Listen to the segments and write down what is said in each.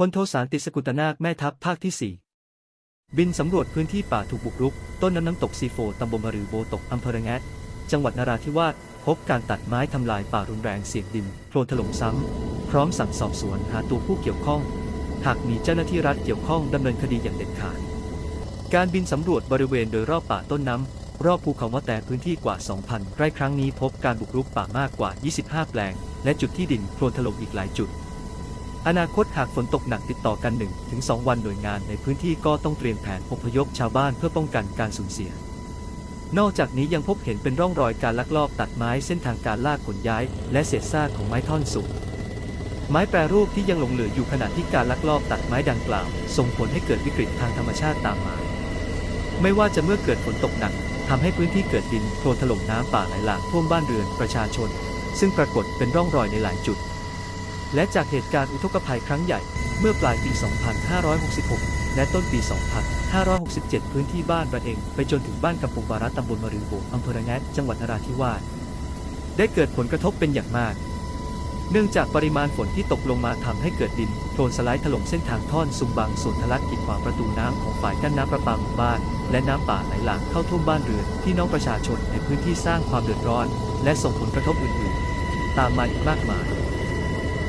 พลโทสารติสกุตนาคแม่ทัพภาคที่ 4 บินสำรวจพื้นที่ป่าถูกบุกรุก ต้นน้ำน้ำตกซีโฟตำบลมะรือโบตกอำเภอระแงะจังหวัดนราธิวาสพบการตัดไม้ทำลายป่ารุนแรงเสียงดินโคลนถล่มซ้ำ พร้อมสั่งสอบสวนหาตัวผู้เกี่ยวข้อง หากมีเจ้าหน้าที่รัฐเกี่ยวข้องดำเนินคดีอย่างเด็ดขาด การบินสำรวจบริเวณโดยรอบป่าต้นน้ำ รอบภูเขามะแต่พื้นที่กว่า 2,000 ไร่ครั้งนี้พบการบุกรุกป่ามากกว่า 25 แปลง และจุดที่ดินโคลนถล่มอีกหลายจุด อนาคตหากฝนตกหนักติดต่อกัน1-2ถึง2วันหน่วยงานในพื้นที่ก็ต้องเตรียมแผนอพยพชาวบ้านเพื่อป้องกันการสูญเสีย นอกจากนี้ยังพบเห็นเป็นร่องรอยการลักลอบตัดไม้เส้นทางการลากขนย้าย และเศษซากของไม้ท่อนสูง ไม้แปรรูปที่ยังหลงเหลืออยู่ขณะที่การลักลอบตัดไม้ดังกล่าว ส่งผลให้เกิดวิกฤตทางธรรมชาติตามมา ไม่ว่าจะเมื่อเกิดฝนตกหนักทำให้พื้นที่เกิดดินโคลนถล่มน้ำป่าไหลหลากท่วมบ้านเรือนประชาชน ซึ่งปรากฏเป็นร่องรอยในหลายจุด และจากเหตุการณ์อุทกภัยครั้งใหญ่ เมื่อปลายปี 2566 และต้นปี 2567 พื้นที่บ้านระเองไปจนถึงบ้านกำปงบารัตตำบลมะรือโบกอำเภอระแงะจังหวัดนราธิวาสได้เกิดผลกระทบเป็นอย่างมาก เนื่องจากปริมาณฝนที่ตกลงมาทำให้เกิดดินโคลนสไลด์ถล่มเส้นทางท่อนซุงบางส่วนทะลักกีดขวางประตูน้ำของฝ่ายกั้นน้ำประปาหมู่บ้าน และน้ำป่าไหลหลากเข้าท่วมบ้านเรือนพี่น้องประชาชนในพื้นที่สร้างความเดือดร้อน และส่งผลกระทบอื่นๆ ตามมาอีกมากมาย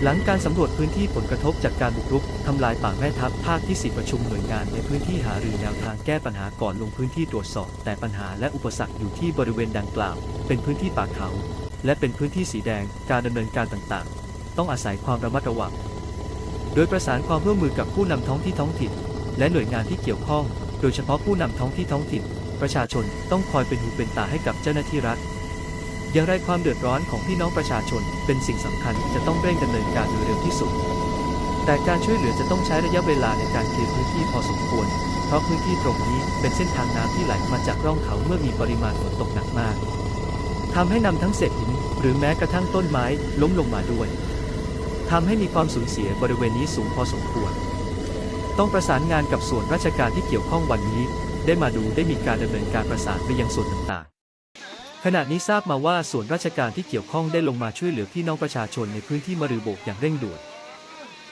หลังการสำรวจพื้นที่ผลกระทบจากการบุกรุกทำลายป่าแม่ทัพภาคที่ 4 ประชุมหน่วยงานในพื้นที่หารือแนวทางแก้ปัญหาก่อนลงพื้นที่ตรวจสอบ แต่ปัญหาและอุปสรรคอยู่ที่บริเวณดังกล่าว เป็นพื้นที่ป่าเขา และเป็นพื้นที่สีแดงการดำเนินการต่างๆ ต้องอาศัยความระมัดระวัง โดยประสานความร่วมมือกับผู้นำท้องที่ท้องถิ่น และหน่วยงานที่เกี่ยวข้อง โดยเฉพาะผู้นำท้องที่ท้องถิ่น ประชาชนต้องคอยเป็นหูเป็นตาให้กับเจ้าหน้าที่รัฐ อย่างไรความเดือดร้อนของพี่น้องประชาชน เป็นสิ่งสำคัญจะต้องเร่งดำเนินการโดยเร็วที่สุด แต่การช่วยเหลือจะต้องใช้ระยะเวลาในการเคลียร์พื้นที่พอสมควร เพราะพื้นที่ตรงนี้เป็นเส้นทางน้ำที่ไหลมาจากร่องเขาเมื่อมีปริมาณฝนตกหนักมากทำให้นำทั้งเศษหินหรือแม้กระทั่งต้นไม้ล้มลงมาด้วยทำให้มีความสูญเสียบริเวณนี้สูงพอสมควร ต้องประสานงานกับส่วนราชการที่เกี่ยวข้องวันนี้ ได้มาดูได้มีการดำเนินการประสานไปยังส่วนต่างๆ ขณะนี้ทราบมาว่าส่วนราชการที่เกี่ยวข้องได้ลงมาช่วยเหลือพี่น้องประชาชนในพื้นที่มะรือโบกอย่างเร่งด่วน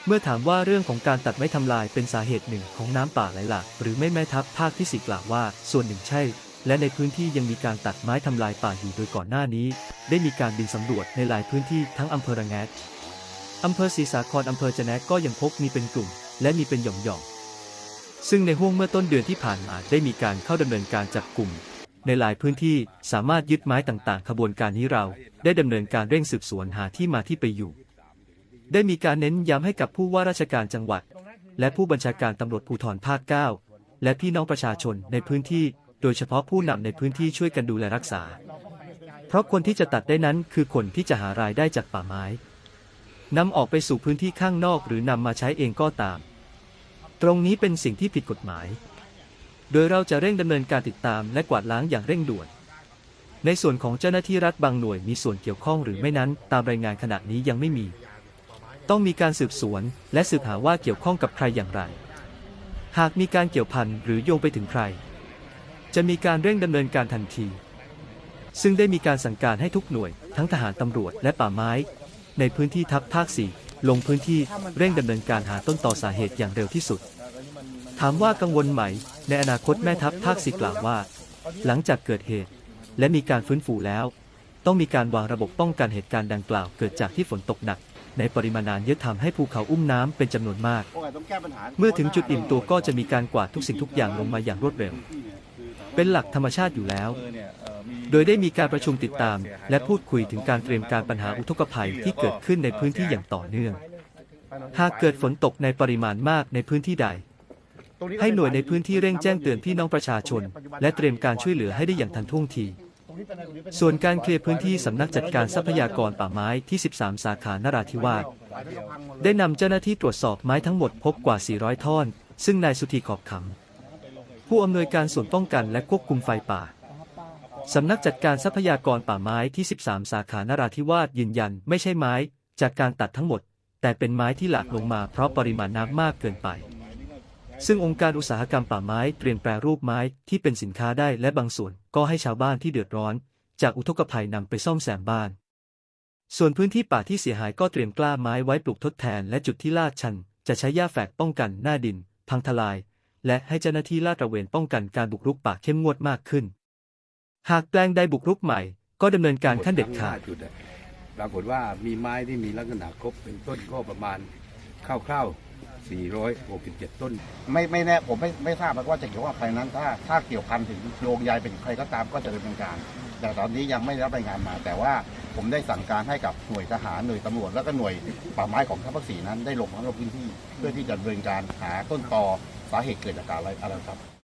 เมื่อถามว่าเรื่องของการตัดไม้ทำลายเป็นสาเหตุหนึ่งของน้ำป่าไหลหลากหรือไม่แม่ทัพภาคที่สี่กล่าวว่า ส่วนหนึ่งใช่ และในพื้นที่ยังมีการตัดไม้ทำลายป่าอยู่โดยก่อนหน้านี้ ได้มีการบินสำรวจในหลายพื้นที่ทั้งอำเภอระแงอำเภอศรีสาครอำเภอจะแนกก็ยังพบมีเป็นกลุ่ม และมีเป็นหย่อมๆซึ่งในห่วงเมื่อต้นเดือนที่ผ่านมาได้มีการเข้าดำเนินการจับกลุ่ม ในหลายพื้นที่สามารถยึดไม้ต่างๆ ขบวนการนี้เรา ได้ดำเนินการเร่งสืบสวนหาที่มาที่ไปอยู่ ได้มีการเน้นย้ำให้กับผู้ว่าราชการจังหวัด และผู้บัญชาการตำรวจภูธรภาค 9 และพี่น้องประชาชนในพื้นที่ โดยเฉพาะผู้นำในพื้นที่ช่วยกันดูแลรักษา เพราะคนที่จะตัดได้นั้นคือคนที่จะหารายได้จากป่าไม้นำออกไปสู่พื้นที่ข้างนอกหรือนำมาใช้เองก็ตาม ตรงนี้เป็นสิ่งที่ผิดกฎหมาย โดยเราจะเร่งดำเนินการติดตามและกวาดล้างอย่างเร่งด่วน ในส่วนของเจ้าหน้าที่รัฐบางหน่วยมีส่วนเกี่ยวข้องหรือไม่นั้น ตามรายงานขณะนี้ยังไม่มี ต้องมีการสืบสวนและสืบหาว่าเกี่ยวข้องกับใครอย่างไร หากมีการเกี่ยวพันหรือโยงไปถึงใคร จะมีการเร่งดำเนินการทันที ซึ่งได้มีการสั่งการให้ทุกหน่วย ทั้งทหารตำรวจและป่าไม้ ในพื้นที่ทัพภาคสี่ลงพื้นที่เร่งดำเนินการหาต้นต่อสาเหตุอย่างเร็วที่สุด ถามว่ากังวลไหม ในอนาคตแม่ทัพภาคสี่กล่าวว่า หลังจากเกิดเหตุ และมีการฟื้นฟูแล้ว ต้องมีการวางระบบป้องกันเหตุการณ์ดังกล่าว เกิดจากที่ฝนตกหนัก ในปริมาณนานเยอะทำให้ภูเขาอุ้มน้ำเป็นจำนวนมาก เมื่อถึงจุดอิ่มตัวก็จะมีการกวาดทุกสิ่งทุกอย่างลงมาอย่างรวดเร็ว เป็นหลักธรรมชาติอยู่แล้ว โดยได้มีการประชุมติดตาม และพูดคุยถึงการเตรียมการปัญหาอุทกภัยที่เกิดขึ้นในพื้นที่อย่างต่อเนื่อง หากเกิดฝนตกในปริมาณมากในพื้นที่ใด ให้หน่วยในพื้นที่เร่งแจ้งเตือนพี่น้องประชาชน และเตรียมการช่วยเหลือให้ได้อย่างทันท่วงที ส่วนการเคลียร์พื้นที่สำนักจัดการทรัพยากรป่าไม้ที่ 13 สาขานราธิวาสได้นำเจ้าหน้าที่ตรวจสอบไม้ทั้งหมดพบกว่า 400 ท่อน ซึ่งนายสุธีขอบขำผู้อำนวยการส่วนป้องกันและควบคุมไฟป่าสำนักจัดการทรัพยากรป่าไม้ที่ 13 สาขานราธิวาสยืนยันไม่ใช่ไม้ จากการตัดทั้งหมด แต่เป็นไม้ที่หลากลงมาเพราะปริมาณน้ำมากเกินไป ซึ่งองค์การอุตสาหกรรมป่าไม้เตรียมแปรรูปไม้ที่เป็นสินค้าได้และบางส่วนก็ให้ชาวบ้านที่เดือดร้อน จากอุทกภัยนำไปซ่อมแซมบ้าน ส่วนพื้นที่ป่าที่เสียหายก็เตรียมกล้าไม้ไว้ปลูกทดแทนและจุดที่ลาดชัน จะใช้หญ้าแฝกป้องกันหน้าดิน พังทลาย และให้เจ้าหน้าที่ลาดตระเวนป้องกันการบุกรุกป่าเข้มงวดมากขึ้น หากแปลงใดบุกรุกใหม่ ก็ดำเนินการขั้นเด็ดขาดปรากฏว่ามีไม้ที่มีลักษณะครบเป็นต้นก็ประมาณคร่าวๆ 467 ต้น ไม่ไม่แน่ผมไม่ไม่ทราบว่าจะเกี่ยวกับใครนั้นถ้าถ้าเกี่ยวพันถึงโยงใยเป็นใครก็ตามก็จะดำเนินการ แต่ตอนนี้ยังไม่ได้รับรายงานมา แต่ว่าผมได้สั่งการให้กับหน่วยทหารหน่วยตำรวจแล้วก็หน่วยป่าไม้ของทัพภาคสีนั้นได้ลงมาลงพื้นที่ เพื่อที่จะดำเนินการหาต้นตอสาเหตุเกิดจากการอะไรอะไรครับ